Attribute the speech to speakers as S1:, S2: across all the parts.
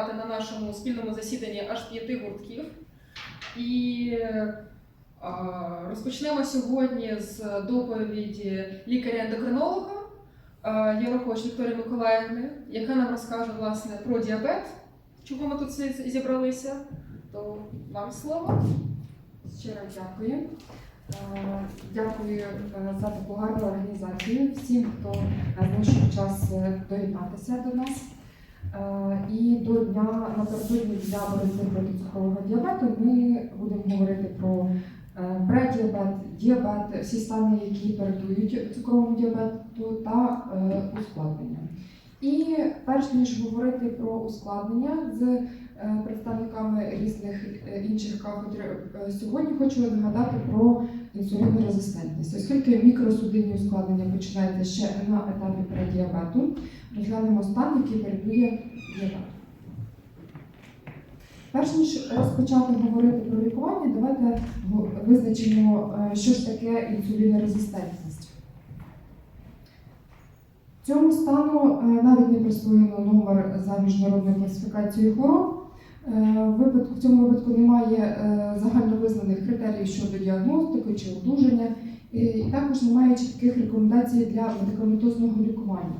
S1: Вітати на нашому спільному засіданні аж п'яти гуртків. І розпочнемо сьогодні з доповіді лікаря-ендокринолога а, Європоч Вікторії Миколаївни, яка нам розкаже власне про діабет, чого ми тут зібралися. То вам слово.
S2: Щиро дякую. Е, Дякую е, за таку гарну організацію всім, хто знайшов час е, доєднатися до нас. Е, І до дня напередодні для боротьби проти цукрового діабету ми будемо говорити про е, преддіабет, діабет, всі стани, які передують цукровому діабету та е, ускладнення. І перш ніж говорити про ускладнення з представниками різних інших кафедр, сьогодні хочу нагадати про інсулінорезистентність. Оскільки мікросудинні ускладнення починаються ще на етапі преддіабету, розглянемо стан, який передує діабету. Перш ніж розпочати говорити про лікування, давайте визначимо, е, що ж таке інсулінорезистентність. Цьому стану е, навіть не присвоєно номер за міжнародною класифікацією хвороб. Е, в цьому випадку немає е, загальновизнаних критеріїв щодо діагностики чи одужання, і також немає чітких рекомендацій для медикаментозного лікування.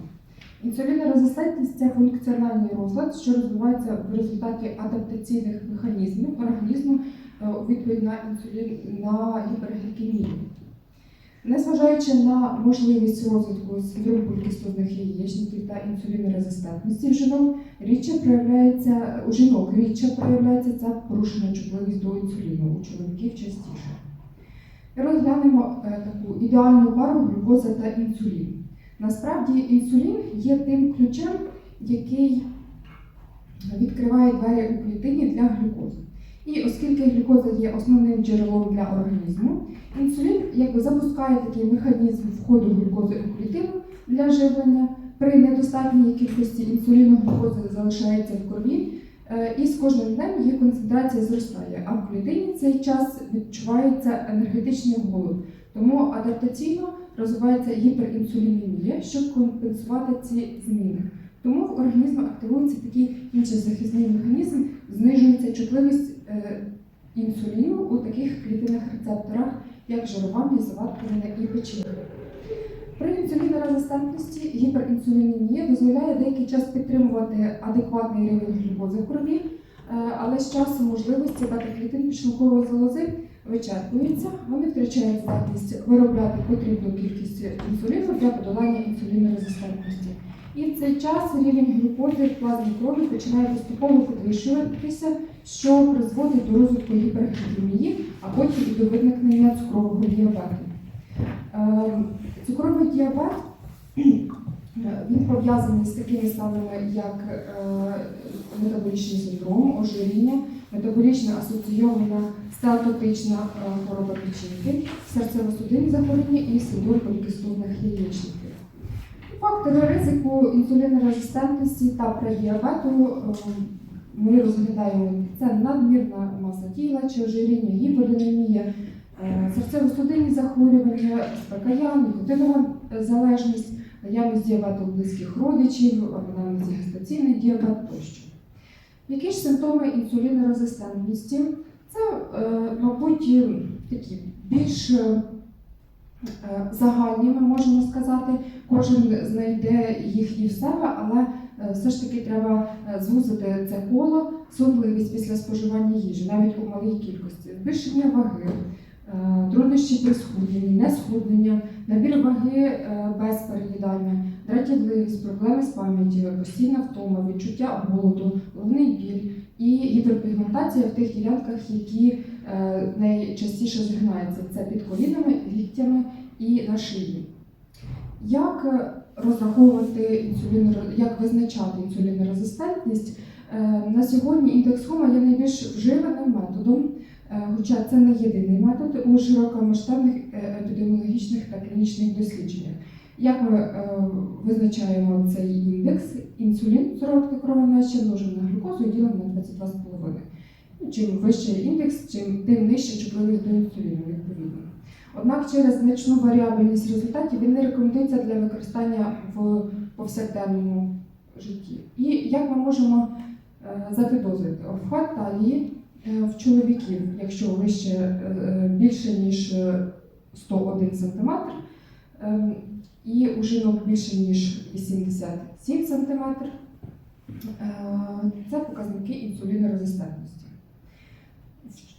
S2: Інсулінорезистентність це функціональний розлад, що розвивається в результаті адаптаційних механізмів організму е, у відповідь на інсулін на гіперглікемію. Незважаючи на можливість розвитку синдрому полікістозних яєчників та інсулінорезистентності в жінок, рідше проявляється у жінок рідше проявляється ця порушена чутливість до інсуліну, у чоловіків частіше. Розглянемо е, таку ідеальну пару глюкоза та інсулін. Насправді інсулін є тим ключем, який відкриває двері у клітині для глюкози. І оскільки глюкоза є основним джерелом для організму, інсулін якби запускає такий механізм входу глюкози у клітину для живлення. При недостатній кількості інсуліну глюкоза залишається в крові, е, і з кожним днем її концентрація зростає. А в клітині цей час відчувається енергетичний голод. Тому адаптаційно розвивається гіперінсулінемія, щоб компенсувати ці зміни. Тому в організмі активується такий інший захисний механізм, знижується чутливість е, інсуліну у таких клітинних рецепторах, як жирова, м'язова і печінка. При інсулінорезистентності гіперінсулінемія дозволяє деякий час підтримувати адекватний рівень глюкози в крові, е, але з часом можливості бета-клітин підшлункової залози вичерпуються, вони втрачають здатність виробляти потрібну кількість інсуліну для подолання інсулінорезистентності. І в цей час рівень глюкози в плазмі крові починає поступово підвищуватися, що призводить до розвитку гіперглікемії, а потім і до виникнення цукрового діабету. Ем, Цукровий діабет він пов'язаний з такими станами, як е, метаболічний синдром, ожиріння, метаболічно асоційована стеатотична е, хвороба печінки, серцево-судинні захворювання і синдром полікістозних яєчників. Фактори ризику інсулінорезистентності та преддіабету е, ми розглядаємо це надмірна маса тіла чи ожиріння, гіподинамія, е, серцево-судинні захворювання, СПКЯ, нікотинова залежність, наявність діабету близьких родичів, наявність гестаційний діабет тощо. Які ж симптоми інсулінорезистентності? Це, е, мабуть, е, такі більш загальні, ми можемо сказати. Кожен знайде їх і в себе, але все ж таки треба е, звузити це коло, сонливість після споживання їжі, навіть у малій кількості, збільшення ваги, е, труднощі при схудненні, несхуднення, набір ваги е, без переїдання, дратівливість, проблеми з пам'яттю, постійна втома, відчуття голоду, головний біль і гіперпігментація в тих ділянках, які е, найчастіше згинаються. Це під колінами, ліктями і на шиї. Як е, розраховувати інсулін, як визначати інсулінорезистентність? Е, На сьогодні індекс Хома є найбільш вживаним методом, е, хоча це не єдиний метод у широкомасштабних е, епідеміологічних та клінічних дослідженнях. Як ми визначаємо цей індекс? Інсулін сироватки крові наші множимо на глюкозу і ділимо на 22,5. Ну, Чим вищий індекс, чим тим нижча чутливість до інсуліну. Однак через значну варіабельність результатів він не рекомендується для використання в повсякденному житті. І як ми можемо е, запідозрити обхват талії е, в чоловіків, якщо вище е, більше ніж е, 101 см, ем, і у жінок більше ніж 87 см, це показники інсулінорезистентності.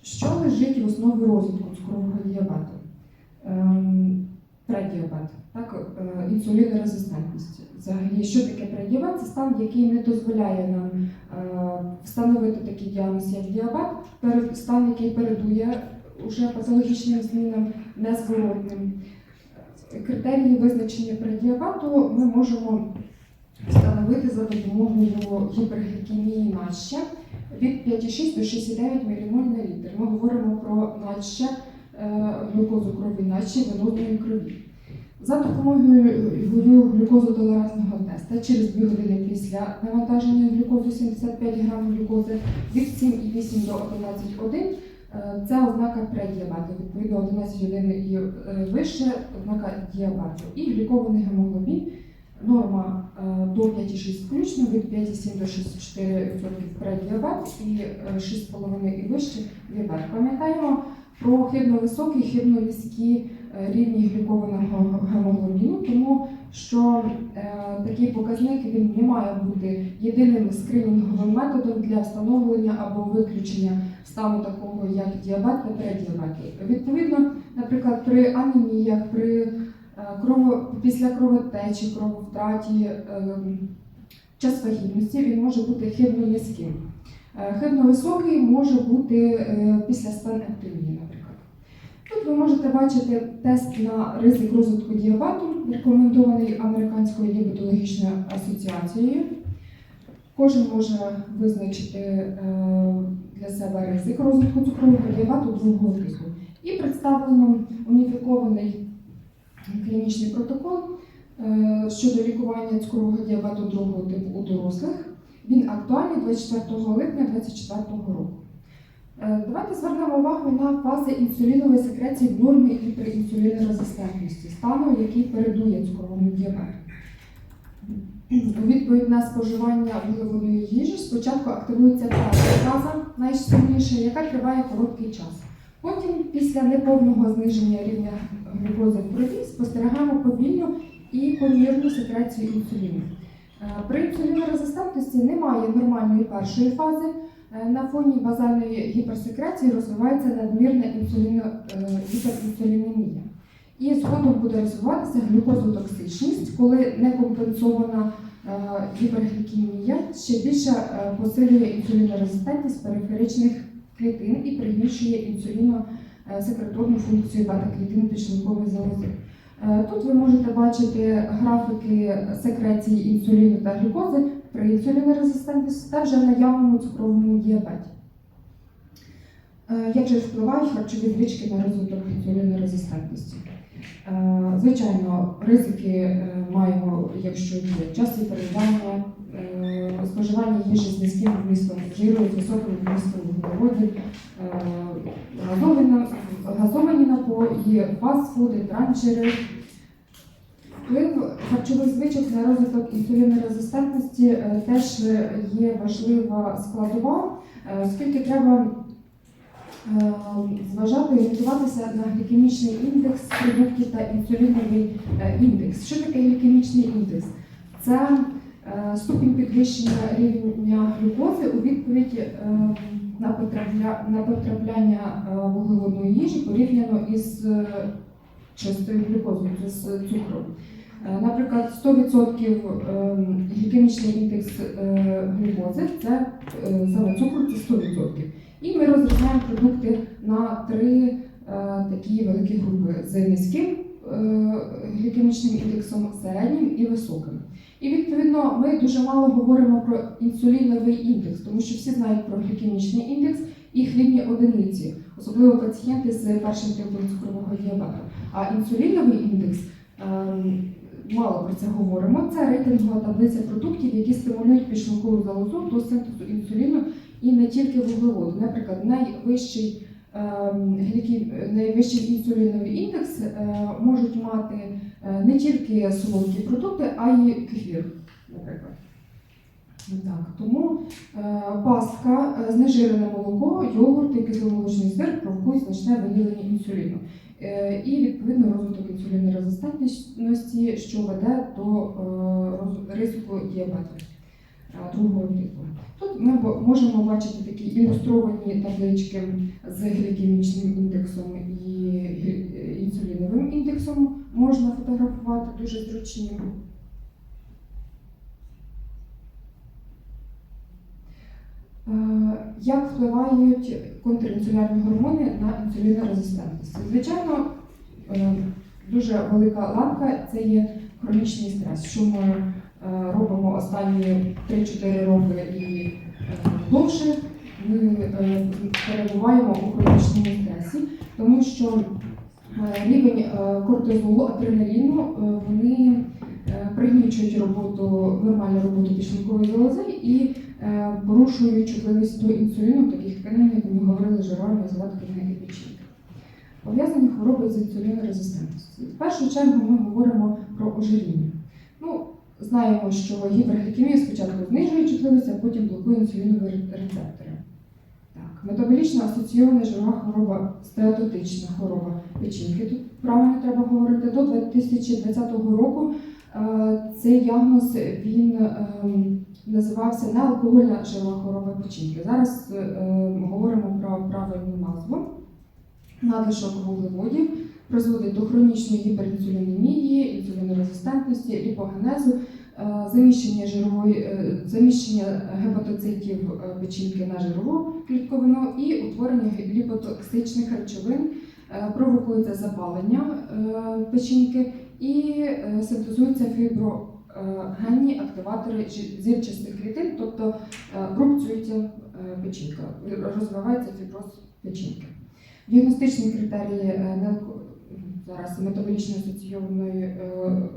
S2: Що лежить в основі розвитку цукрового діабету? Ем, Преддіабет, так, е, інсулінорезистентність. Взагалі, що таке преддіабет? Це стан, який не дозволяє нам е, встановити такий діагноз, як діабет, стан, який передує уже патологічним змінам незворотним. Критерії визначення преддіабету ми можемо встановити за допомогою гіперглікемії надща від 5,6 до 6,9 ммоль на літр. Ми говоримо про надща е, глюкозу крові надщі виносної крові. За допомогою глюкозотолерантного теста через 2 години після навантаження глюкозу 75 грамів глюкози від 7,8 до 11,1 е, це ознака преддіабету, відповідно 11,1 і е, вище ознака діабету. І глікований гемоглобін Норма е, до 5,6 включно, від 5,7 до 6,4% преддіабет і е, 6,5 і вище діабет. Пам'ятаємо про хибно-високі, хибно-низькі е, рівні глікованого гемоглобіну, тому що е, такий показник він не має бути єдиним скринінговим методом для встановлення або виключення стану такого, як діабет та преддіабет. Відповідно, наприклад, при анеміях, при е, крово, після кровотечі, крововтраті, е, час вагітності він може бути хибно низьким. Е, Хибно високий може бути після спенектомії, наприклад. Тут ви можете бачити тест на ризик розвитку діабету, рекомендований Американською діабетологічною асоціацією. Кожен може визначити е, для себе ризик розвитку цукрового діабету другого типу. І представлено уніфікований клінічний протокол е, щодо лікування цукрового діабету другого типу у дорослих. Він актуальний 24 липня 2024 року. Е, Давайте звернемо увагу на фази інсулінової секреції в нормі і при інсулінорезистентності, стану, який передує цукровому діабету. У відповідь на споживання вуглеводної їжі спочатку активується перша фаза, найсильніша, яка триває короткий час. Потім, після неповного зниження рівня глюкози в крові, спостерігаємо повільну і помірну секрецію інсуліну. Е, При інсулінорезистентності немає нормальної першої фази. Е, На фоні базальної гіперсекреції розвивається надмірна е, гіперінсулінемія. І згодом буде розвиватися глюкозотоксичність, коли некомпенсована е, гіперглікемія ще більше посилює інсулінорезистентність периферичних клітин і пригнічує інсуліносекреторну функцію бета-клітин підшлункової залози. Тут ви можете бачити графіки секреції інсуліну та глюкози при інсулінорезистентності та вже наявному цукровому діабеті. Е, Як же впливають харчові звички на розвиток інсулінорезистентності? Е, Звичайно, ризики е, маємо, якщо є часті переїдання, е, споживання їжі з низьким вмістом жиру, з високим вмістом вуглеводів, газовані напої, фастфуди, транчери. Вплив харчових звичок на розвиток інсулінорезистентності е, теж є важлива складова, е, оскільки треба е, зважати і орієнтуватися на глікемічний індекс продуктів та інсуліновий е, індекс. Що таке глікемічний індекс? Це е, ступінь підвищення рівня глюкози у відповідь е, на потрапля- на потрапляння е, вуглеводної їжі порівняно із е, чистою глюкозою, з цукром. Е, Наприклад, 100% ем, глікемічний індекс е, глюкози це е, саме цукру це 100%. І ми розрізняємо продукти на три такі великі групи з низьким глікемічним індексом, середнім і високим. І відповідно ми дуже мало говоримо про інсуліновий індекс, тому що всі знають про глікемічний індекс і хлібні одиниці, особливо пацієнти з першим типом цукрового діабету. А інсуліновий індекс ем, мало про це говоримо. Це рейтингова таблиця продуктів, які стимулюють підшлункову залозу до синтезу інсуліну і не тільки вуглеводу. Наприклад, найвищий, ем, найвищий інсуліновий індекс е, можуть мати е, не тільки солодкі продукти, а й кефір, наприклад. Так, тому е, паска, знежирене молоко, йогурт і кисломолочний сир провокують значне виділення інсуліну. Е, і відповідно розвиток інсулінорезистентності, що веде до е, ризику діабету е, другого типу. Тут ми можемо бачити такі ілюстровані таблички з глікемічним індексом і інсуліновим індексом. Можна фотографувати дуже зручні. Е, Як впливають контрінсулярні гормони на інсулінорезистентність? Звичайно, е, дуже велика ланка це є хронічний стрес, що ми е, робимо останні 3-4 роки і е, довше. Ми е, перебуваємо у хронічному стресі, тому що е, рівень е, кортизолу, адреналіну, е, вони е, пригнічують роботу, нормальну роботу підшлункової залози е, порушують чутливість до інсуліну в таких тканин, як ми говорили, жирова, мезова тканина і печінка. Пов'язані хвороби з інсулінорезистентністю. В першу чергу ми говоримо про ожиріння. Ну, знаємо, що гіперглікемія спочатку знижує чутливість, а потім блокує інсулінові рецептори. Так, метаболічно асоційована жирова хвороба, стеатотична хвороба печінки. Тут правильно треба говорити. До 2020 року е, цей діагноз він ем, називався неалкогольна жирова хвороба печінки. Зараз е, говоримо про правильну назву. Надлишок вуглеводів призводить до хронічної гіперінсулінемії, інсулінорезистентності, ліпогенезу, е, заміщення жирової е, заміщення гепатоцитів е, печінки на жирову клітковину і утворення ліпотоксичних речовин. Е, Провокується запалення е, печінки і е, синтезуються фіброгенні активатори жі- зірчастих клітин, тобто е, рубцюється е, печінка, розвивається фіброз печінки. Діагностичні критерії е, зараз метаболічно асоційованої е,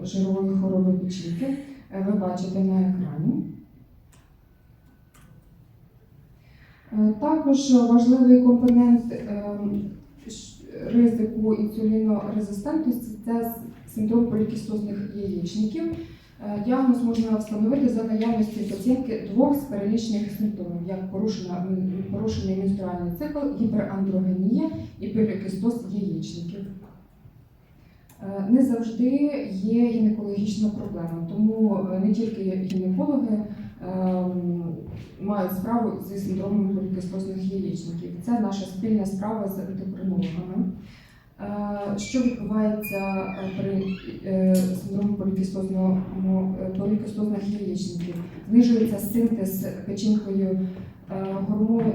S2: жирової хвороби печінки е, ви бачите на екрані. Е, Також важливий компонент е, ризику інсулінорезистентності це синдром полікістозних яєчників. Е, Діагноз можна встановити за наявності пацієнтки двох з перелічних симптомів, як порушена, порушений менструальний цикл, гіперандрогенія і полікістоз яєчників. Е, Не завжди є гінекологічна проблема, тому е, не тільки гінекологи мають справу зі синдромом полікістозних яєчників. Це наша спільна справа з ендокринологами. Е, Що відбувається е, при е, е, полікістозних яєчників? Знижується синтез печінкою гормон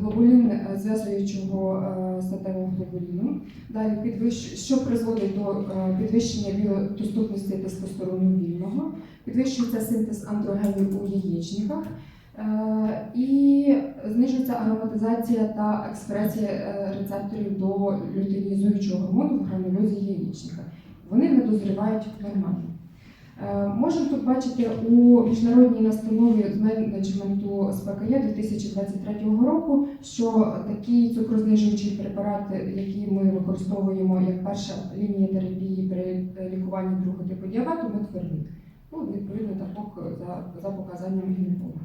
S2: глобулін зв'язуючого статевого глобуліну. Далі що призводить до підвищення біодоступності тестостерону вільного, підвищується синтез андрогенів у яєчниках. Е, І знижується ароматизація та експресія е, рецепторів до лютеїнізуючого гормону в гранулозі яєчника. Вони не дозрівають нормально. Е, Можемо тут бачити у міжнародній настанові з менеджменту СПКЄ 2023 року, що такі цукрознижуючі препарати, які ми використовуємо як перша лінія терапії при лікуванні другого типу діабету, метформін. Ну, відповідно, також за, за показанням гінеколога.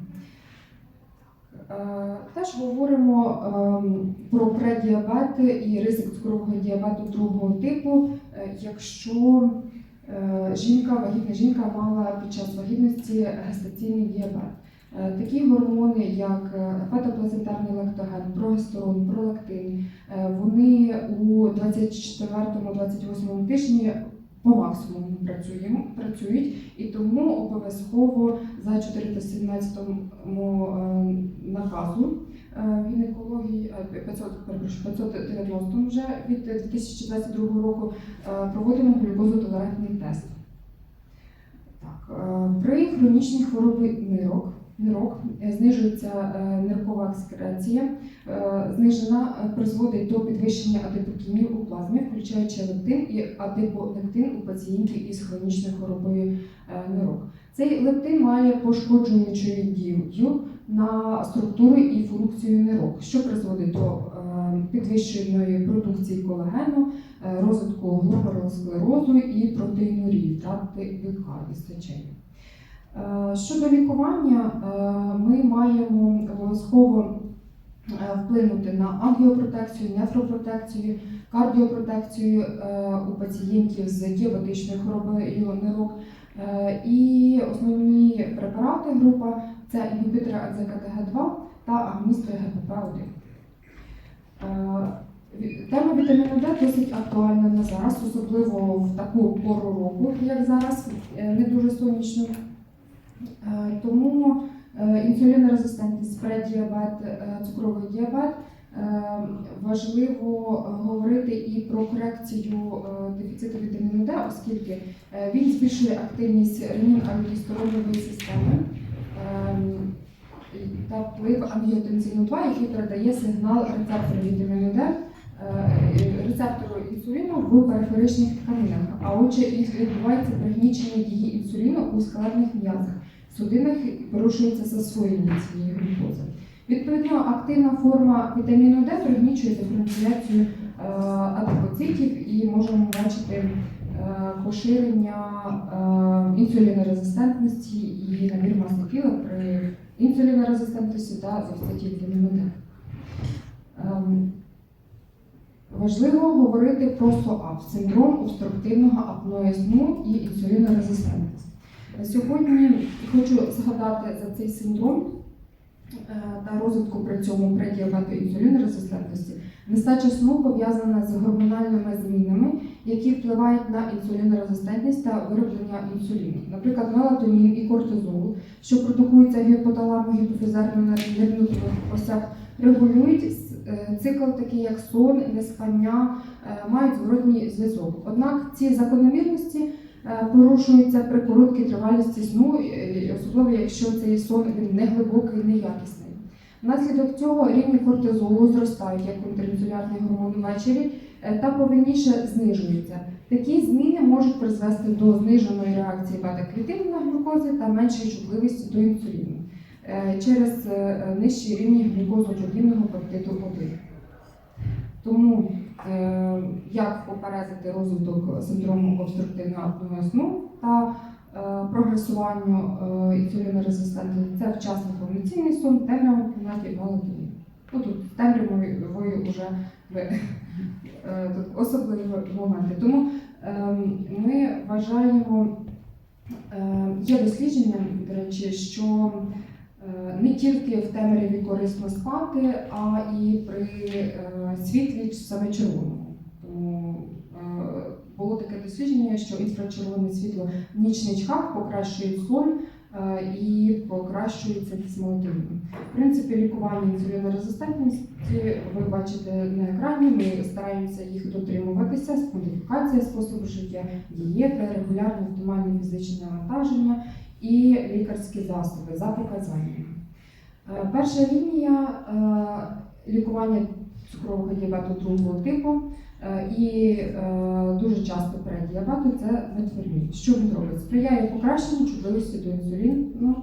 S2: Е, Теж говоримо ем, про преддіабет і ризик цукрового діабету другого типу, е, якщо е, жінка, вагітна жінка мала під час вагітності гестаційний діабет. Такі гормони, як фетоплацентарний лактоген, прогестерон, пролактин, вони у 24-28 тижні по максимуму працюємо, працюють, і тому обов'язково за 417 е, наказу е, гінекології е, 500, перепрошую, 590 вже від 2022 року е, проводимо глюкозотолерантний тест. Так, е, при хронічній хворобі нирок, нирок е, знижується е, ниркова екскреція, е, знижена призводить до підвищення адипокінів у плазмі, включаючи лептин і адиполектин у пацієнтів із хронічною хворобою нирок. Цей лептин має пошкоджуючу дію на структуру і функцію нирок, що призводить до підвищеної продукції колагену, розвитку гломерулосклерозу і протеїнурії, втрати білка і сечення. Е, Щодо лікування, е, ми маємо обов'язково е, вплинути на ангіопротекцію, нефропротекцію, кардіопротекцію е, у пацієнтів з діабетичною хворобою нирок. Е, І основні препарати група це інгібітори АЦКТГ2 та агоністи ГПП-1. Е, Тема вітаміну Д досить актуальна на зараз, особливо в таку пору року, як зараз, е, не дуже сонячну. Е, Тому е, інсулінорезистентність, преддіабет, е, цукровий діабет важливо говорити і про корекцію дефіциту вітаміну Д, оскільки він збільшує активність ренін ангіостеронової системи ем, та вплив ангіотензину 2, який передає сигнал рецептору вітаміну Д, рецептору інсуліну в периферичних тканинах. А отже, відбувається пригнічення дії інсуліну у складних м'язах. В судинах порушується засвоєння цієї глюкози. Відповідно, активна форма вітаміну Д пригнічує диференціацію е, адипоцитів і можемо бачити е, поширення е, інсулінорезистентності і набір маси тіла при інсулінорезистентності та дефіциті вітаміну Д. Важливо говорити про СОАП – синдром обструктивного апної сну і інсулінорезистентність. Сьогодні хочу згадати за цей синдром е, та розвитку при цьому преддіабету і інсулінорезистентності. Нестача сну пов'язана з гормональними змінами, які впливають на інсулінорезистентність та вироблення інсуліну. Наприклад, мелатонін і кортизол, що продукуються гіпоталамо гіпофізарно нервних осях, регулюють цикл, такий як сон, неспання, е, мають зворотній зв'язок. Однак ці закономірності е, порушуються при короткій тривалості сну, е, особливо якщо цей сон не глибокий, не якісний. Внаслідок цього рівні кортизолу зростають як контрінсулярний гормон ввечері е, та повільніше знижуються. Такі зміни можуть призвести до зниженої реакції бета-клітин на глюкози та меншої чутливості до інсуліну е, через е, нижчі рівні глюкозоподібного пептиду 1. Тому е, як попередити розвиток синдрому обструктивного сну та е, прогресуванню е, інсулінорезистентності це вчасний повноцінний сон, темрява кімнаті мелатонін. Ну, тут темрявою вже е, особливі моменти. Тому е, ми вважаємо, е, є дослідження, до речі, що е, не тільки в темряві корисно спати, а і при е, світлі саме червоному. Тому е, було таке дослідження, що інфрачервоне світло в нічничках покращує сон е, і покращується кислотин. В принципі, лікування інсулінорезистентності ви бачите на екрані. Ми стараємося їх дотримуватися, модифікація способу життя, дієта, регулярне оптимальне фізичне навантаження і лікарські засоби за показаннями. Е, Перша лінія е, лікування цукрового діабету другого типу е, і дуже часто преддіабету це метформін. Що він робить? Сприяє покращенню чутливості до інсуліну.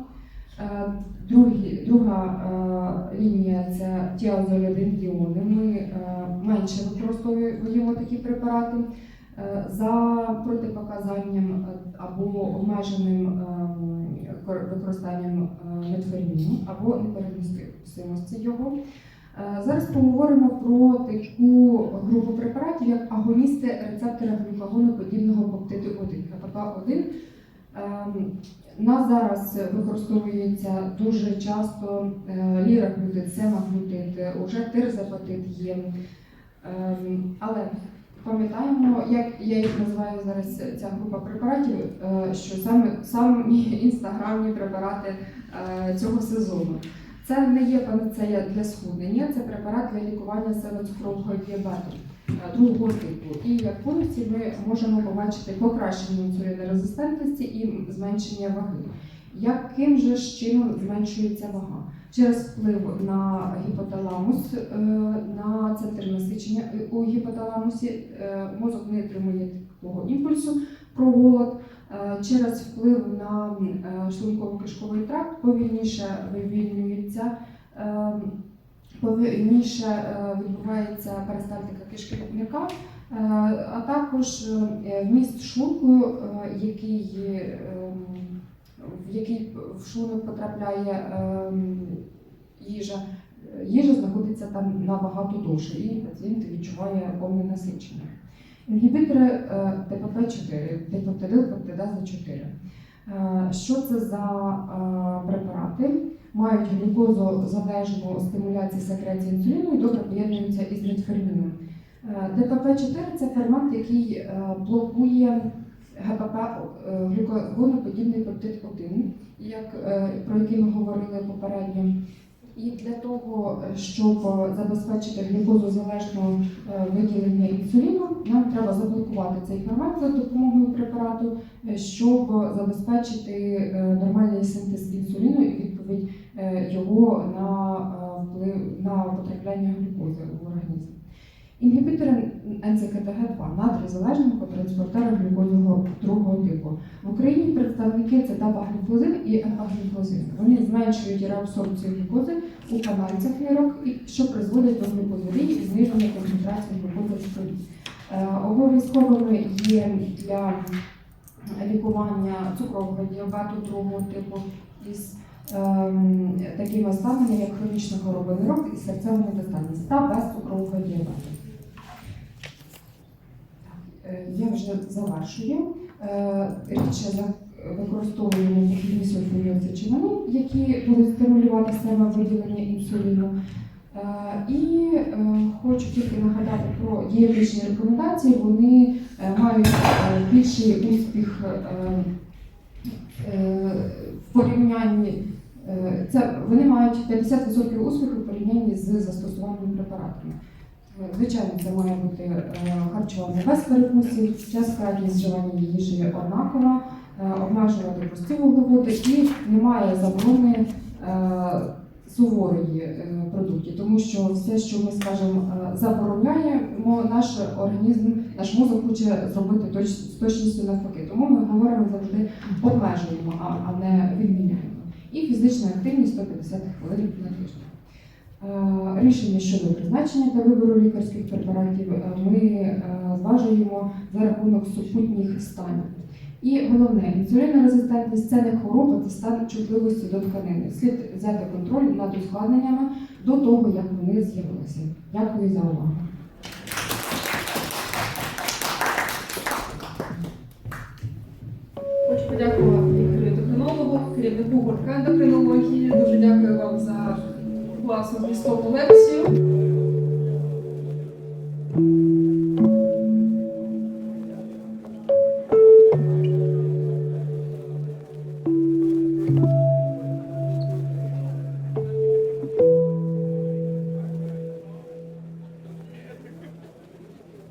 S2: Другі, друга лінія це тіазолідин-діони. Ми е, менше використовуємо такі препарати за протипоказанням е, або обмеженим ем, використанням е, метформіну або непереносимості його. Е, Зараз поговоримо про таку групу препаратів, як агоністи рецептора глюкагоноподібного пептиду 1 КПК-1. Ем, На зараз використовується дуже часто е, ліраглютид, семаглютид, е, уже тирзапатид є. Ем, Але пам'ятаємо, як я їх називаю зараз ця група препаратів, е, що саме самі інстаграмні препарати е, цього сезону. Це не є панацея для схуднення, це препарат для лікування серцевого діабету е, другого типу. І як функції ми можемо побачити покращення інсулінорезистентності і зменшення ваги. Яким же ж чином зменшується вага? Через вплив на гіпоталамус, е, на центр насичення у гіпоталамусі, е, мозок не отримує такого імпульсу про голод. Через вплив на е, шлунково-кишковий тракт повільніше вивільнюється, повільніше відбувається перистальтика кишківника, а також вміст шлунку, який в який в шлунок потрапляє ем, їжа, е, їжа знаходиться там набагато довше, і пацієнт відчуває повне насичення. Інгібітори е, ТПП-4, типоптидил, пептидаза 4. Е, Що це за е, препарати? Мають глюкозозалежну стимуляцію секреції інсуліну і добре поєднуються із ретферміном. Е, ДПП-4 це фермент, який е, блокує ГПП е, глюкогоноподібний пептид 1, як, е, про який ми говорили попередньо. І для того, щоб забезпечити глюкозозалежне е, виділення інсуліну, нам треба заблокувати цей фермент за допомогою препарату, е, щоб забезпечити е, нормальний синтез інсуліну і відповідь е, його на е, вплив на потрапляння глюкози. Інгібітори НЦКТГ2 натрізалежного транспортера глюкозного другого типу. В Україні представники це табаглюкозин і епаглюкозин. Вони зменшують реабсорбцію глюкози у канальцях нирок, що призводить до глюкозурії і зниження концентрації глюкози в крові. Е, Обов'язковими є для лікування цукрового діабету другого типу із ем, такими станами, як хронічна хвороба нирок і серцева недостатність та без цукрового діабету. Е, Я вже завершую. Е, Рідше використовуємо похідні які будуть стимулювати саме виділення інсуліну. І е, хочу тільки нагадати про дієтичні рекомендації. Вони мають більший успіх в порівнянні. Це вони мають 50% успіху в порівнянні з застосуванням препаратами. Звичайно, це має бути е, харчування без перекусів, час кратність вживання їжі однакова, е, обмежувати прості вуглеводи і немає заборони е, суворої продуктів, тому що все, що ми скажемо, забороняємо, наш організм, наш мозок хоче зробити з точністю навпаки. Тому ми говоримо завжди обмежуємо, а не відміняємо. І фізична активність 150 хвилин на тиждень. Е, Рішення щодо призначення та вибору лікарських препаратів е, ми е, зважуємо за рахунок супутніх станів. І головне, інсулінорезистентність це не хвороба, це стан чутливості до тканини. Слід взяти контроль над ускладненнями до того, як вони з'явилися. Дякую за увагу.
S1: Хочу подякувати лікарю-ендокринологу, керівнику гуртка ендокринології. Дуже дякую вам за класну змістовну лекцію.